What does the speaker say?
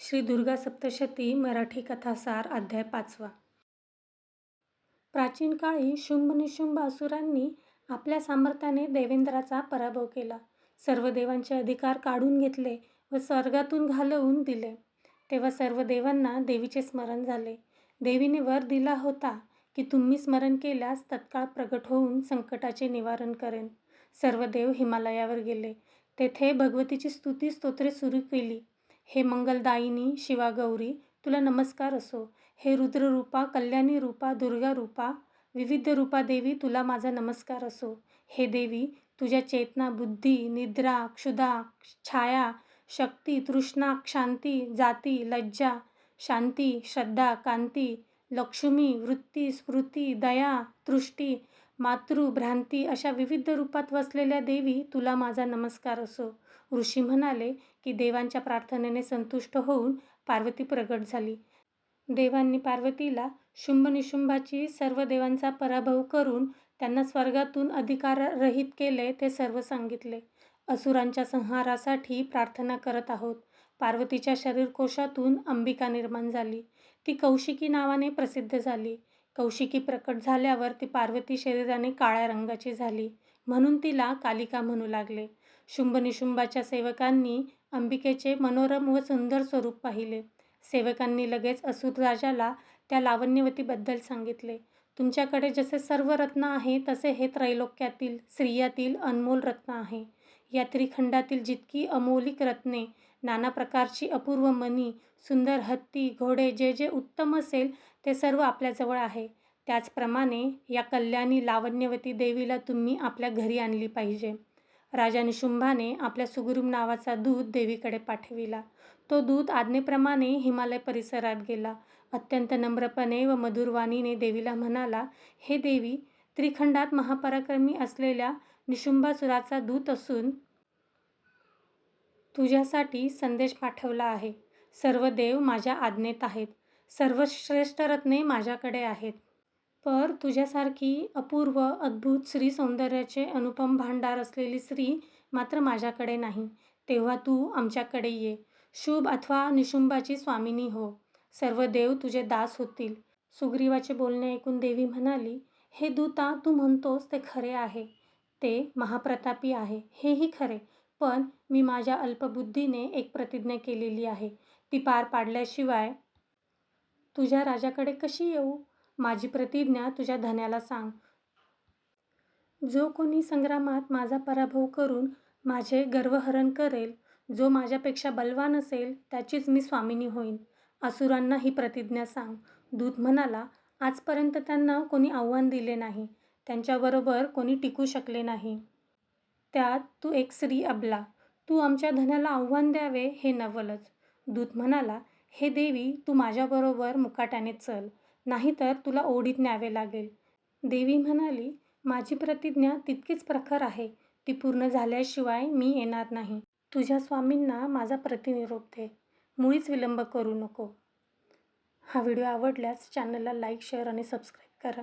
श्री दुर्गा सप्तशती मराठी कथासार अध्याय पाचवा प्राचीन काळी शुंभ निशुंभ असुरांनी आपल्या सामर्थ्याने देवेंद्राचा पराभव केला. सर्व देवांचे अधिकार काढून घेतले व स्वर्गातून घालवून दिले. तेव्हा सर्व देवांना देवीचे स्मरण झाले. देवीने वर दिला होता की तुम्ही स्मरण केल्यास तत्काळ प्रगट होऊन संकटाचे निवारण करेन. सर्व देव हिमालयावर गेले. तेथे भगवतीची स्तुती स्तोत्रे सुरू केली. हे मंगलदायिनी शिवा गौरी तुला नमस्कार असो. हे रुद्ररूपा कल्याणी रूपा दुर्गा रूपा विविध रूपा देवी तुला माझा नमस्कार असो. हे देवी तुझ्या चेतना बुद्धी निद्रा क्षुधा छाया शक्ती तृष्णा क्षांती जाती लज्जा शांती श्रद्धा कांती लक्ष्मी वृत्ती स्मृती दया तृष्टी मातृभ्रांती अशा विविध रूपात वसलेल्या देवी तुला माझा नमस्कार असो. ऋषी म्हणाले की देवांच्या प्रार्थनेने संतुष्ट होऊन पार्वती प्रगट झाली. देवांनी पार्वतीला शुंभ निशुंभाची सर्व देवांचा पराभव करून त्यांना स्वर्गातून अधिकाररहित केले ते सर्व सांगितले. असुरांच्या संहारासाठी प्रार्थना करत आहोत. पार्वतीच्या शरीरकोशातून अंबिका निर्माण झाली. ती कौशिकी नावाने प्रसिद्ध झाली. कौशिकी प्रकट झाल्यावर ती पार्वती शरीराने काळ्या रंगाची झाली म्हणून तिला कालिका म्हणू लागले. शुंभ निशुंभाच्या सेवकांनी अंबिकेचे मनोरम व सुंदर स्वरूप पाहिले. सेवकांनी लगेच असुर राजाला त्या लावण्यवतीबद्दल सांगितले. तुमच्याकडे जसे सर्व रत्न आहे तसे हे त्रैलोक्यातील स्त्रियातील अनमोल रत्न आहे. या त्रिखंडातील जितकी अमौलिक रत्ने नाना प्रकारची अपूर्व मणी सुंदर हत्ती घोडे जे जे उत्तम असेल ते सर्व आपल्याजवळ आहे. त्याचप्रमाणे या कल्याणी लावण्यवती देवीला तुम्ही आपल्या घरी आणली पाहिजे. राजा निशुंभाने आपल्या सुगुरुम नावाचा दूध देवीकडे पाठविला. तो दूध आज्ञेप्रमाणे हिमालय परिसरात गेला. अत्यंत नम्रपणे व मधुरवाणीने देवीला म्हणाला, हे देवी, त्रिखंडात महापराक्रमी असलेल्या निशुंभासुराचा दूत असून तुझ्यासाठी संदेश पाठवला आहे. सर्व देव माझ्या आज्ञेत आहेत. सर्वश्रेष्ठ रत्ने माझ्याकडे आहेत. पर तुझ्यासारखी अपूर्व अद्भुत स्त्रीसौंदर्याचे अनुपम भांडार असलेली स्त्री मात्र माझ्याकडे नाही. तेव्हा तू आमच्याकडे ये. शुभ अथवा निशुंभाची स्वामिनी हो. सर्व देव तुझे दास होतील. सुग्रीवाचे बोलणे ऐकून देवी म्हणाली, हे दूता तू म्हणतोस ते खरे आहे. ते महाप्रतापी आहे हेही खरे. पण मी माझ्या अल्पबुद्धीने एक प्रतिज्ञा केलेली आहे. ती पार पाडल्याशिवाय तुझ्या राजाकडे कशी येऊ? माझी प्रतिज्ञा तुझ्या धन्याला सांग. जो कोणी संग्रामात माझा पराभव करून माझे गर्वहरण करेल, जो माझ्यापेक्षा बलवान असेल त्याचीच मी स्वामिनी होईन. असुरांना ही प्रतिज्ञा सांग. दूत म्हणाला, आजपर्यंत त्यांना कोणी आव्हान दिले नाही. त्यांच्याबरोबर कोणी टिकू शकले नाही. त्यात तू एक स्त्री अबला. तू आमच्या धनाला आव्हान द्यावे हे नवलच. दूत म्हणाला, हे देवी तू माझ्याबरोबर मुकाट्याने चल, नाहीतर तुला ओढीत न्यावे लागेल. देवी म्हणाली, माझी प्रतिज्ञा तितकीच प्रखर आहे. ती पूर्ण झाल्याशिवाय मी येणार नाही. तुझ्या स्वामींना माझा प्रतिनिरोप दे. मुळीच विलंब करू नको. हा व्हिडिओ आवडल्यास चॅनलला लाईक शेअर आणि सबस्क्राईब करा.